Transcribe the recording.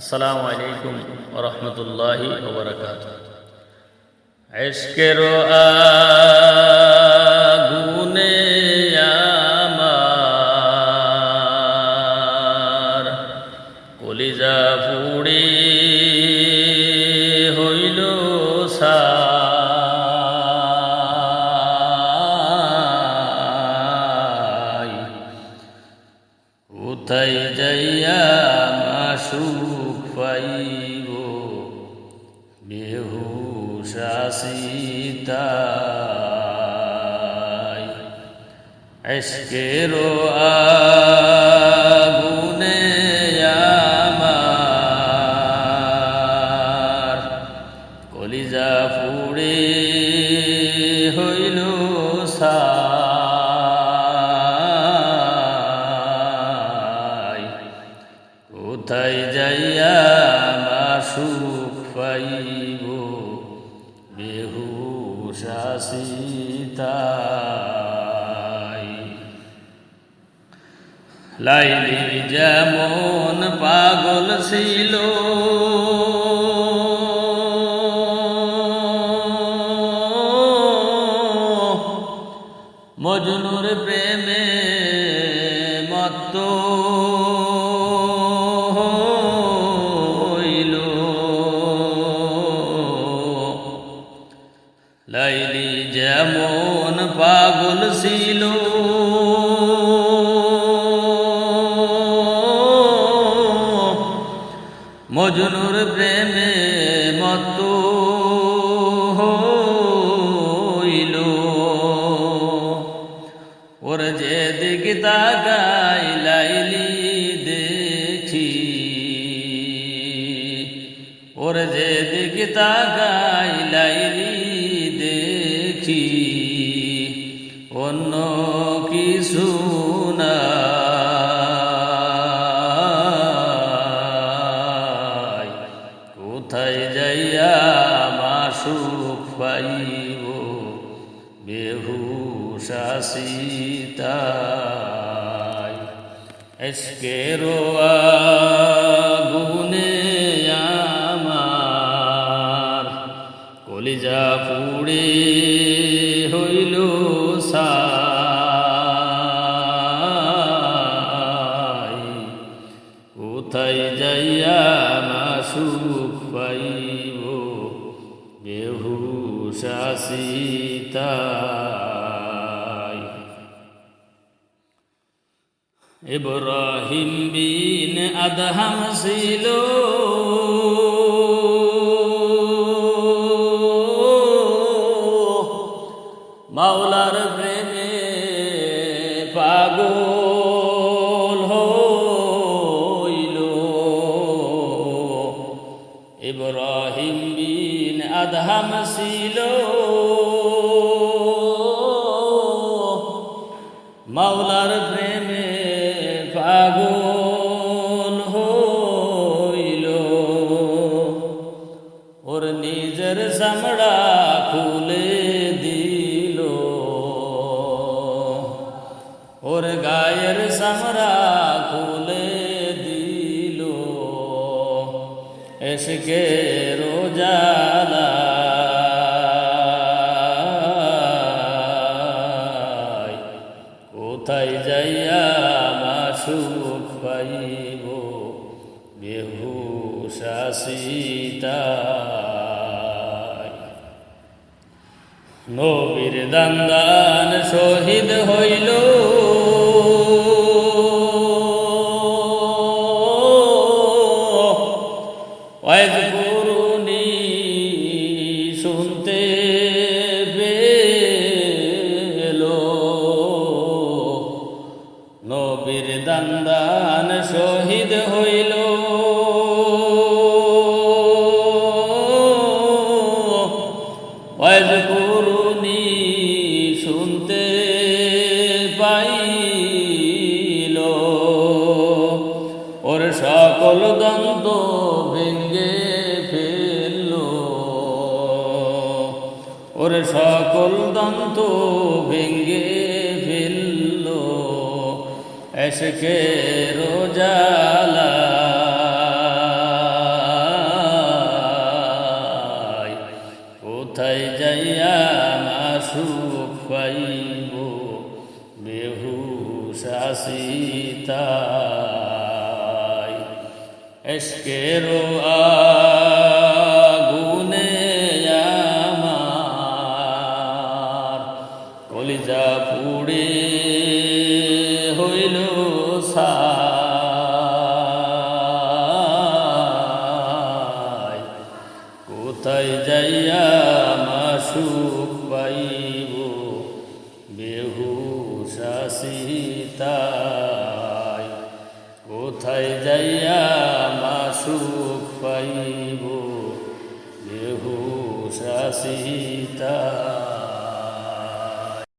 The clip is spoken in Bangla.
আসসালামু আলাইকুম রহমতুল্লাহি ওবরাকাত এশকের আগুনে আমার কলিজা সাই। কোথায় যাইয়া মাসুক পাইব। বেহুশাসিতাই এসকের আগুনে কোথায় যাইয়া মাসুক পাইব? বেহুশাসিতাই লাইলি যেমন পাগল ছিল মজনুর প্রেমে মত হইল। ওর যে দিক তাকাই লাইলি দেখি। ওর যে দিক তাকাই লাইলি কিছু নাই কোথায় যাইয়া মাসুক পাইব? বেহুশাসিতাই এসকের আগুনে কলিজা পুড়ে হইল সাই কোথায় যাইয়া মাসুক পাইব? বেহুশাসিতাই ইব্রাহিম বিন আদহাম ছিল। মাওলার প্রেমে পাগল হইল। ইব্রাহিম বিন আদহাম ছিল। মাওলার প্রেমে পাগল গায়ের চামড়া খুলে দিল। এসকে রোজালা কোথায় যাইয়া মাসুক পাইব? বেহুশাসিতাই নবীর দান্দান শহীদ হইল। দান্দান শহীদ হইল। করুনি শুনতে পাইল। ওর সকল দন্ত ভেঙ্গে ফেলল। ওর সকল দন্ত ভেঙ্গে এসকে রোজালা কোথায় যাইয়া মাসুক পাইব? বেহুশাসিতা এসকে রো আ সাই কোথায় যাইয়া মাসুক পাইব? বেহুশ আসিতাই কোথায় যাইয়া মাসুক পাইব? বেহুশ আসিতাই